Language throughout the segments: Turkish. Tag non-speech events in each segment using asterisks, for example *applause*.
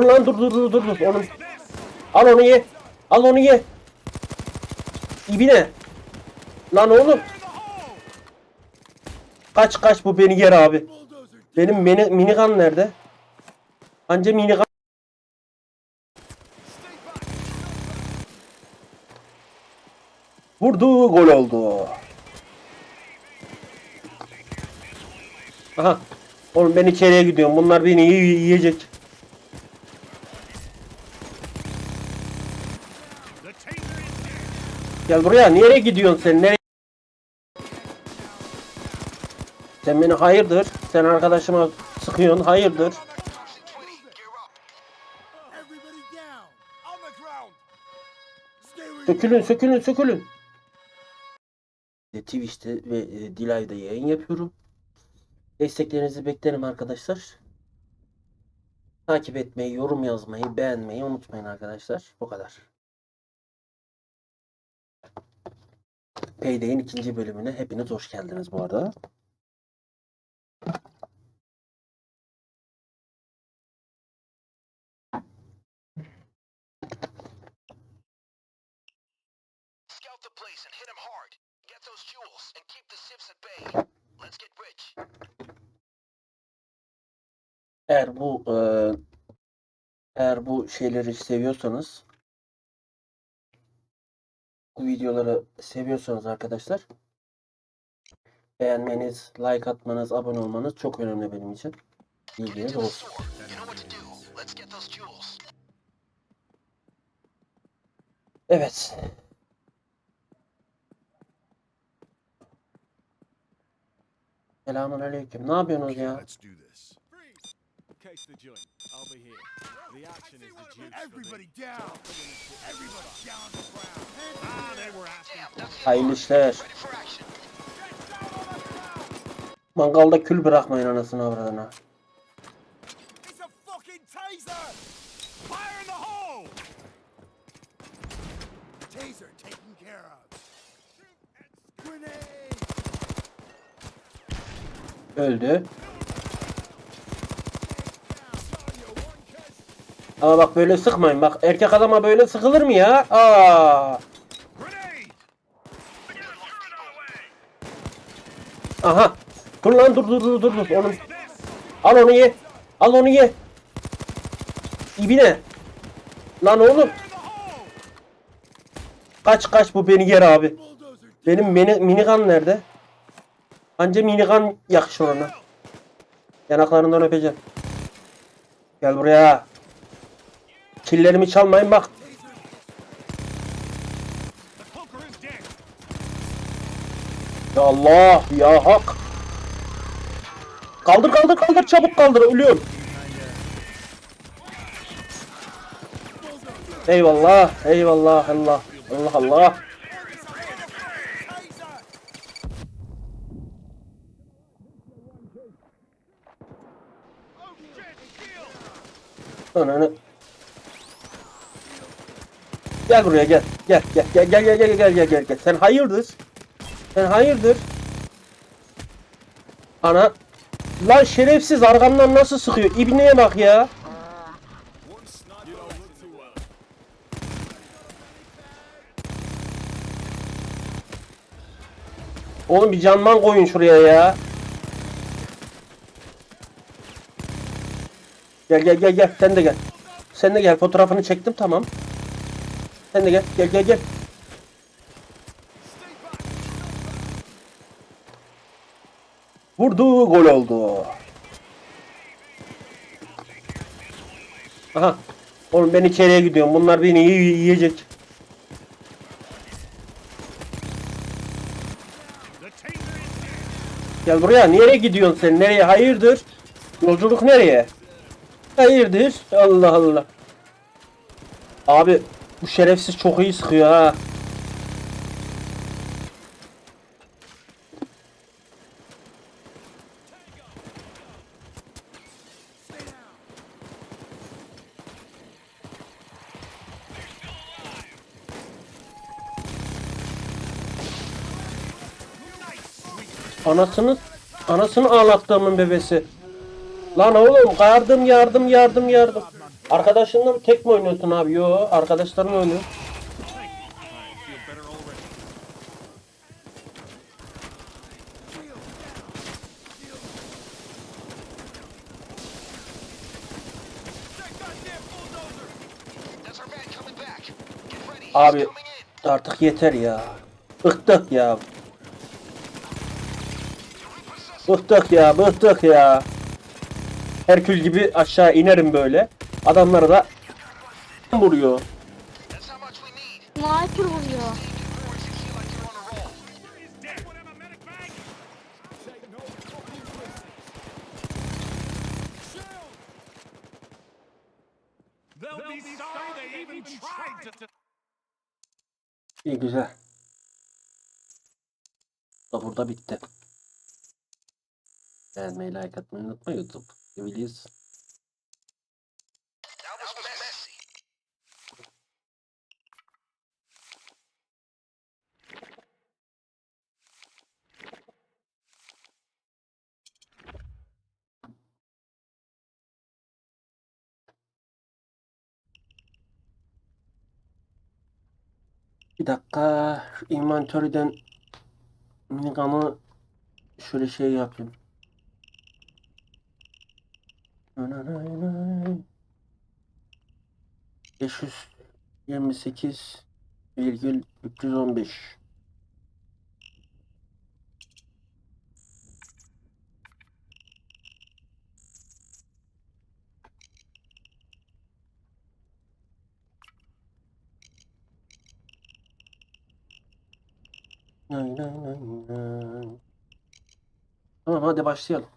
Dur lan dur dur dur dur dur. Onu al onu ye. Al onu ye. İbine. Lan oğlum. Kaç kaç bu beni yer abi. Benim mini, minigun nerede? Anca minigun. Vurdu gol oldu. Aha. Oğlum ben içeriye gidiyorum. Bunlar beni yiy- yiyecek. Gel buraya. Nereye gidiyorsun sen? Nereye? Sen beni hayırdır? Sen arkadaşıma sıkıyorsun. Hayırdır? Sökülün, sökülün, sökülün. Twitch'te ve e, Dilay'da yayın yapıyorum. Desteklerinizi beklerim arkadaşlar. Takip etmeyi, yorum yazmayı, beğenmeyi unutmayın arkadaşlar. Bu kadar. Payday'in ikinci bölümüne hepiniz hoş geldiniz bu arada. Eğer bu eğer bu şeyleri seviyorsanız bu videoları seviyorsanız arkadaşlar beğenmeniz, like atmanız, abone olmanız çok önemli benim için. Bilginiz olsun. Evet. Selamun aleyküm. Ne yapıyorsunuz ya? Over here. The action is the juice. Everybody down. Everybody down the ground. Ah, they were after. Mangalda kül bırakmayın anasını avradına. Öldü. Ama bak böyle sıkmayın. Bak erkek adama böyle sıkılır mı ya? Aa. Aha. Dur lan dur dur dur dur dur. Onu al onu ye. Al onu ye. İbine. Lan oğlum. Kaç kaç bu beni yer abi. Benim mini, minigun nerede? Anca minigun yakışır ona. Yanaklarından öpeceğim. Gel buraya. Killerimi çalmayın bak. Ya Allah ya hak. Kaldır kaldır kaldır çabuk kaldır ölüyorum. Eyvallah eyvallah Allah Allah Allah. Ananı. Gel buraya gel. Gel gel gel gel gel gel gel gel gel gel. Sen hayırdır? Sen hayırdır? Ana. Lan şerefsiz arkamdan nasıl sıkıyor? İbneye bak ya. Oğlum bir canman koyun şuraya ya. Gel gel gel gel. Sen de gel. Sen de gel. Fotoğrafını çektim tamam. Sen de gel. Gel gel gel. Vurdu gol oldu. Aha. Oğlum ben içeriye gidiyorum. Bunlar beni yiy- yiyecek. Gel buraya. Nereye gidiyorsun sen? Nereye? Hayırdır? Yolculuk nereye? Hayırdır? Allah Allah. Abi bu şerefsiz çok iyi sıkıyor ha. Anasını anasını ağlattığımın bebesi. Lan oğlum yardım yardım yardım yardım. Arkadaşınla tek mi oynuyorsun abi? Yo arkadaşlarınla oynuyor. Abi artık yeter ya. Bıktık ya. Bıktık ya bıktık ya. Herkül gibi aşağı inerim böyle. Adamları da vuruyor. Sniper vuruyor. İyi güzel. Da burada bitti. Beğenmeyi like atmayı unutma YouTube. Seviliyiz. Bir dakika. Şu inventörden minigun'ı şöyle şey yapayım. 528 virgül 315 Nay nay nay Tamam hadi başlayalım.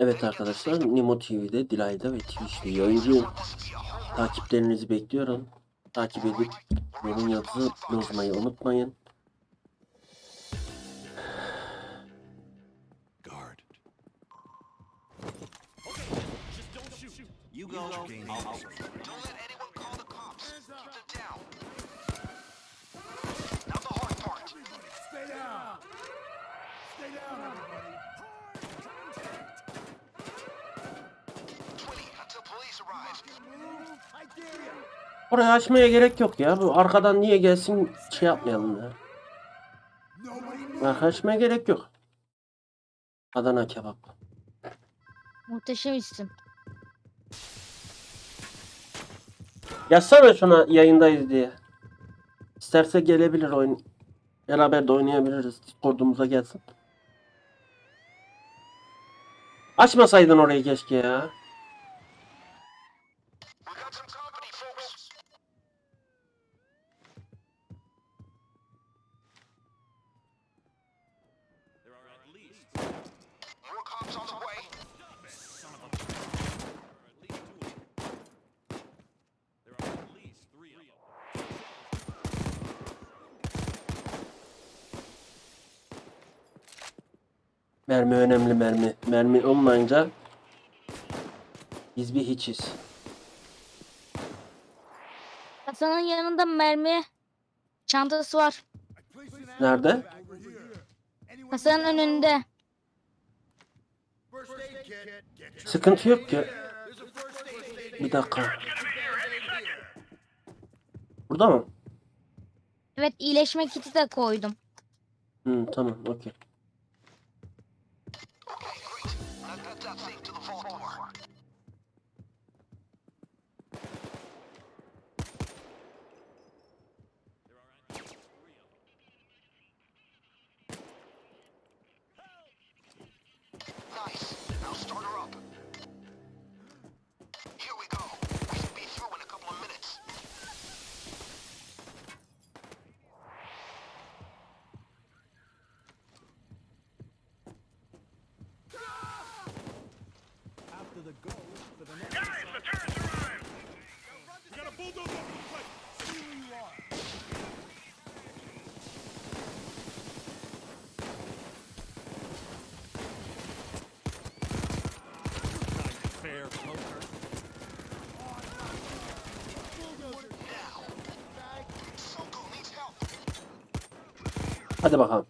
Evet arkadaşlar Nimo TV'de, Dilay'da ve Twitch'te yayıncıyım. Takiplerinizi bekliyorum. Takip edip yorum yazı yazmayı unutmayın. Guard. Just don't shoot. You go. Don't let you! Orayı açmaya gerek yok ya. Bu arkadan niye gelsin şey yapmayalım ya. Arka açmaya gerek yok. Adana kebap. Muhteşem isim. Yazsana şuna yayındayız diye. İsterse gelebilir oyun. Beraber de oynayabiliriz. Discord'umuza gelsin. Açmasaydın orayı keşke ya. Mermi önemli mermi. Mermi olmayınca biz bir hiçiz. Kasanın yanında mermi çantası var. Nerede? Kasanın önünde. Sıkıntı yok ki. Bir dakika. Burada mı? Evet iyileşme kiti de koydum. Hı, tamam okey. I've got that thing to the vault door. Hadi bakalım.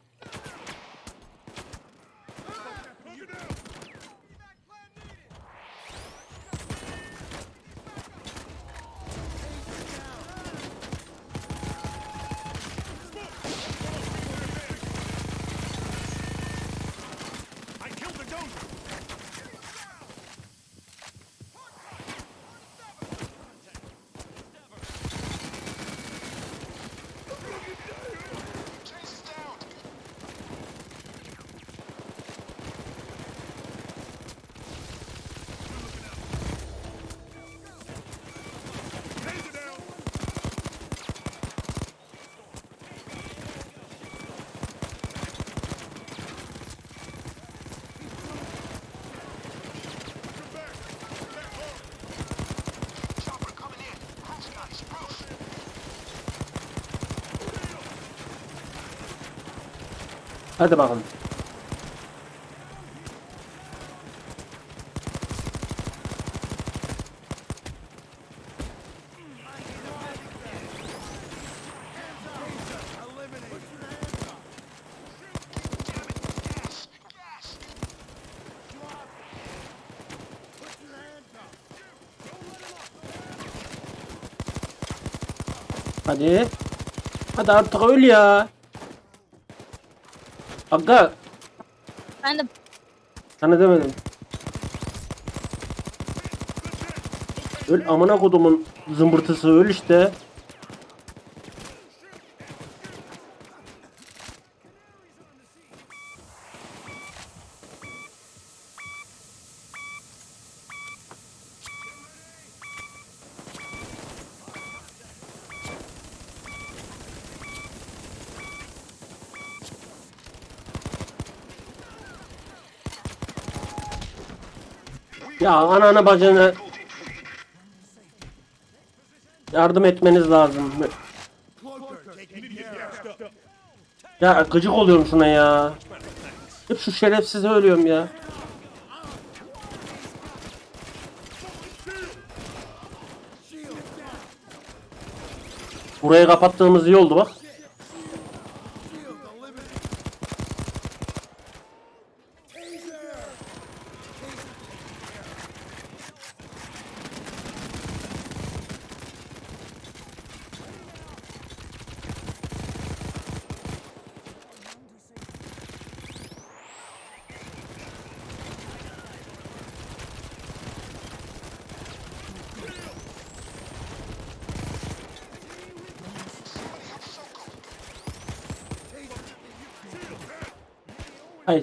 Hadi bakalım. Hadi. Hadi artık öl ya. Aga Ben de sana demedim. Öl amına kodumun zımbırtısı öl işte. Ya ananı bacını yardım etmeniz lazım. Ya gıcık oluyorum şuna ya. Hep şu şerefsize ölüyorum ya. Burayı kapattığımız iyi oldu bak.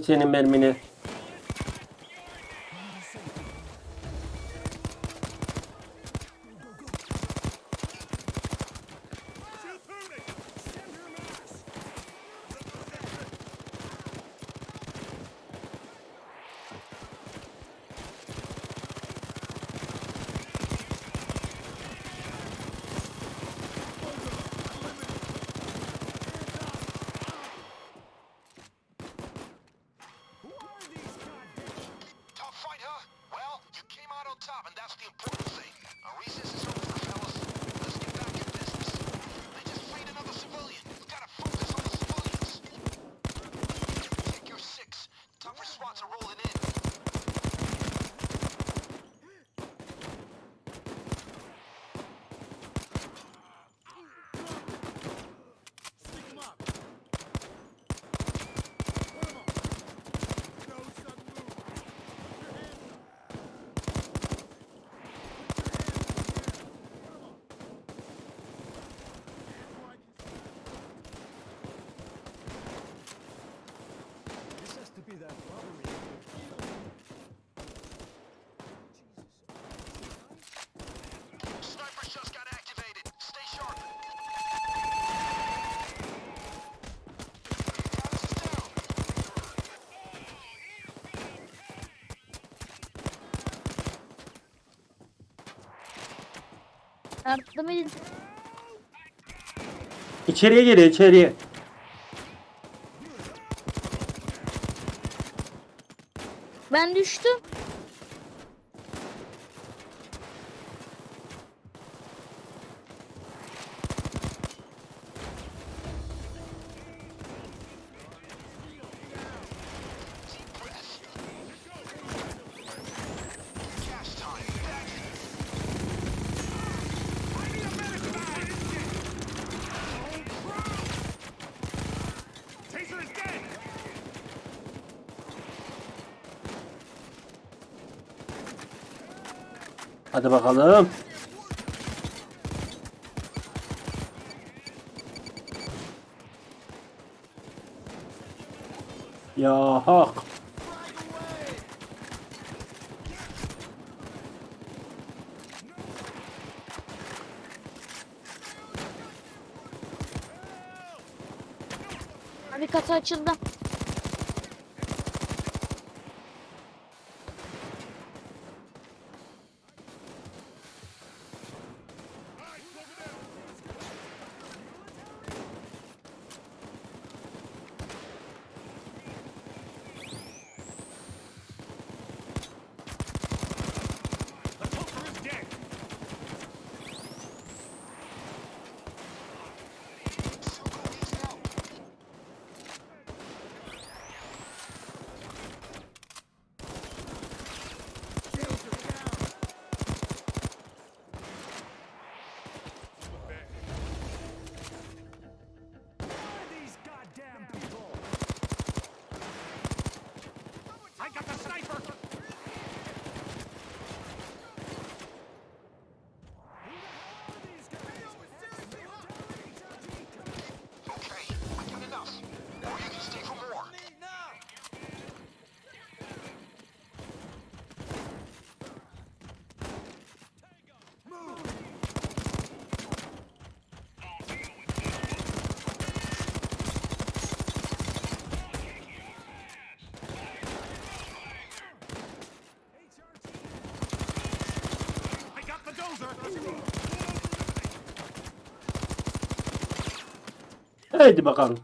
Senin mermini. Yardım edin. İçeriye geliyor içeriye. Ben düştüm. Hadi bakalım. Ya hak. Abi kasa açıldı. Haydi bakalım.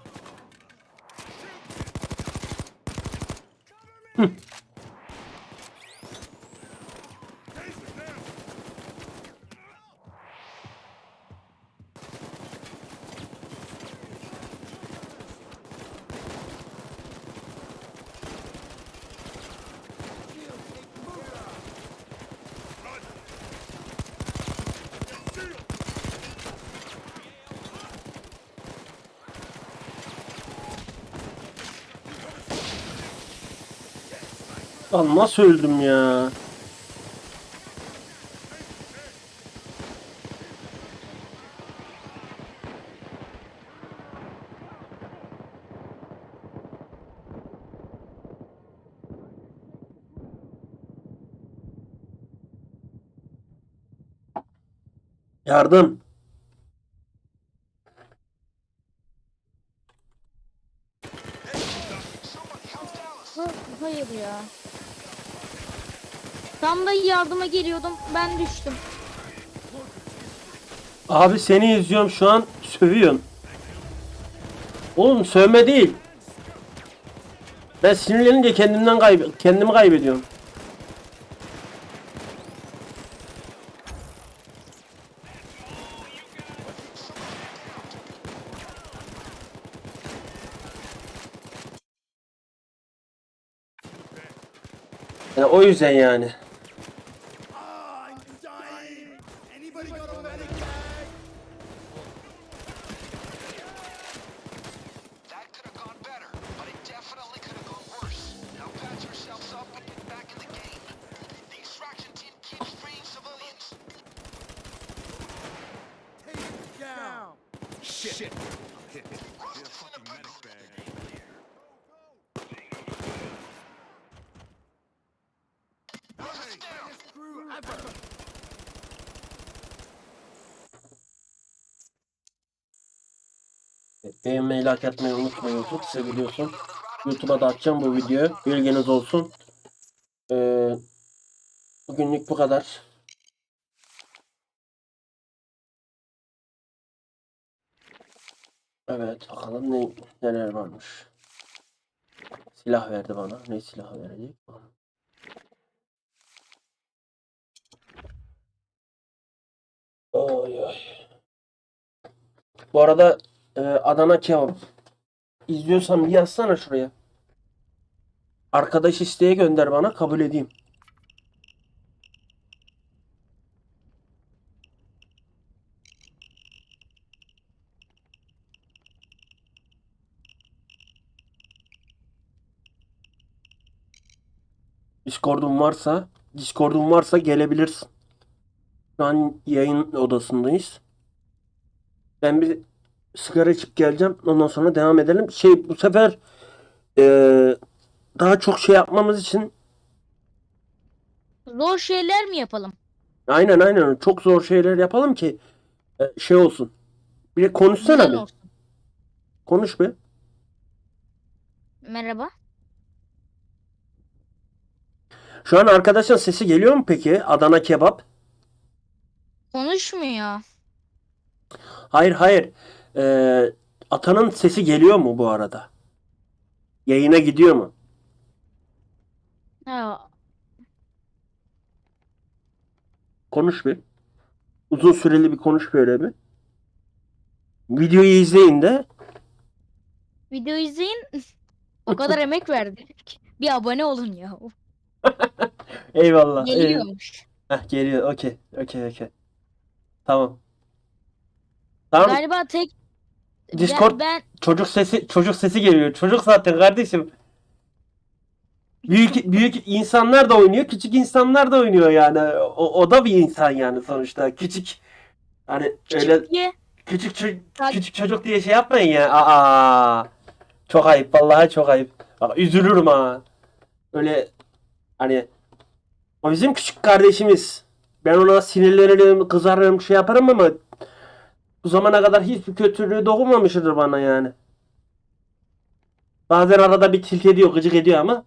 Lan nasıl öldüm ya? Yardım. Ona yardıma geliyordum. Ben düştüm. Abi seni izliyorum şu an sövüyorsun. Oğlum sövme değil. Ben sinirlenince kendimden kayb kendimi kaybediyorum. O yüzden yani. Evet, beğenmeyi, like atmayı unutmayın YouTube. Seviliyorsun. YouTube'a da atacağım bu videoyu. Bilginiz olsun. Ee, bugünlük bu kadar. Evet bakalım ne, neler varmış. Silah verdi bana. Ne silah verecek? Oy oy. Bu arada e, Adana kebap. İzliyorsan bir yazsana şuraya. Arkadaş isteğe gönder bana kabul edeyim. Discord'un varsa Discord'un varsa gelebilirsin. Şu an yayın odasındayız. Ben bir sigara içip geleceğim. Ondan sonra devam edelim. Şey bu sefer eee, daha çok şey yapmamız için Zor şeyler mi yapalım? aynen aynen çok zor şeyler yapalım ki e, şey olsun. Bir de konuşsana Güzel bir. olsun. Konuş bir. Merhaba. Şu an arkadaşın sesi geliyor mu peki? Adana kebap. Konuşmuyor. Hayır hayır. Eee, atanın sesi geliyor mu bu arada? Yayına gidiyor mu? Ha, Konuş bir. Uzun süreli bir konuş böyle bir. Videoyu izleyin de. video izleyin. *laughs* o kadar emek verdik. Bir abone olun ya. *laughs* Eyvallah. eyvallah. Geliyormuş. Heh, geliyor. Okey. Okey okey. Tamam. Tamam. Galiba tek Discord ben, çocuk sesi çocuk sesi geliyor. Çocuk zaten kardeşim. Büyük büyük insanlar da oynuyor, küçük insanlar da oynuyor yani. O, o da bir insan yani sonuçta. Küçük hani öyle diye küçük ço- küçük çocuk diye şey yapmayın ya. Aa. Çok ayıp vallahi çok ayıp. Bak üzülürüm ha. Öyle hani o bizim küçük kardeşimiz. Ben ona sinirlenirim, kızarım, şey yaparım ama bu zamana kadar hiçbir kötülüğü dokunmamıştır bana yani. Bazen arada bir tilt ediyor, gıcık ediyor ama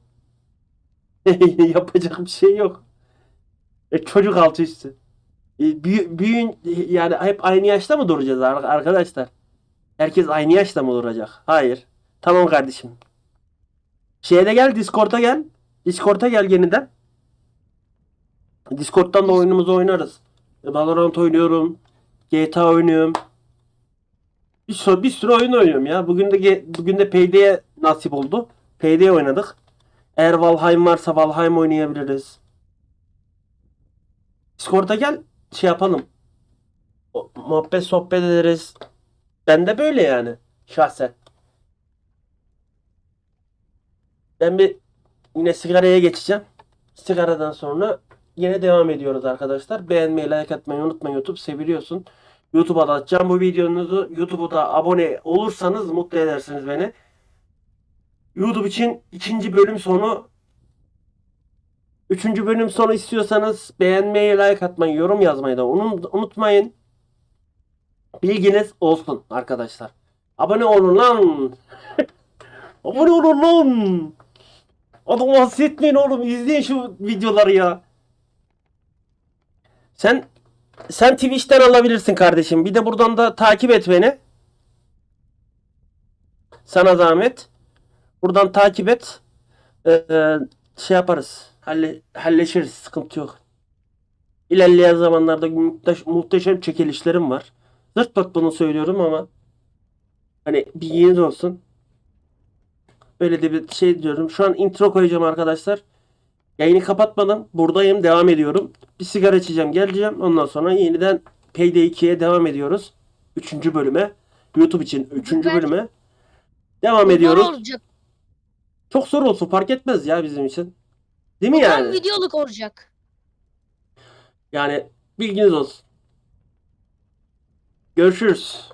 *laughs* yapacak bir şey yok. E, çocuk altı üstü. E, büyü, büyüyün yani hep aynı yaşta mı duracağız ar- arkadaşlar? Herkes aynı yaşta mı duracak? Hayır. Tamam kardeşim. Şeye de gel Discord'a gel. Discord'a gel yeniden. Discord'dan da oyunumuzu oynarız. Valorant oynuyorum. GTA oynuyorum. Bir sürü, bir sürü oyun oynuyorum ya. Bugün de bugün de Payday'e nasip oldu. Payday oynadık. Eğer Valheim varsa Valheim oynayabiliriz. Discord'a gel şey yapalım. O- muhabbet sohbet ederiz. Ben de böyle yani şahsen. Ben bir yine sigaraya geçeceğim. Sigaradan sonra yine devam ediyoruz arkadaşlar. Beğenmeyi, like atmayı unutmayın. YouTube seviliyorsun. YouTube'a da atacağım bu videonuzu. YouTube'a da abone olursanız mutlu edersiniz beni. YouTube için ikinci bölüm sonu Üçüncü bölüm sonu istiyorsanız beğenmeyi, like atmayı, yorum yazmayı da unut- unutmayın. Bilginiz olsun arkadaşlar. Abone olun lan. *laughs* Abone olun lan. Adam bahsetmeyin oğlum. İzleyin şu videoları ya. Sen sen Twitch'ten alabilirsin kardeşim. Bir de buradan da takip et beni. Sana zahmet. Buradan takip et. Ee, şey yaparız. Halle, halleşiriz. Sıkıntı yok. İlerleyen zamanlarda muhteş- muhteşem çekilişlerim var. Zırt pırt bunu söylüyorum ama hani bilginiz olsun. Böyle de bir şey diyorum. Şu an intro koyacağım arkadaşlar. Yayını kapatmadım. Buradayım. Devam ediyorum. Bir sigara içeceğim. Geleceğim. Ondan sonra yeniden Payday 2'ye devam ediyoruz. Üçüncü bölüme. YouTube için üçüncü Güzel. bölüme. Devam ediyoruz. olacak. Çok zor olsun. Fark etmez ya bizim için. Değil mi Tam yani? videoluk olacak. Yani bilginiz olsun. Görüşürüz.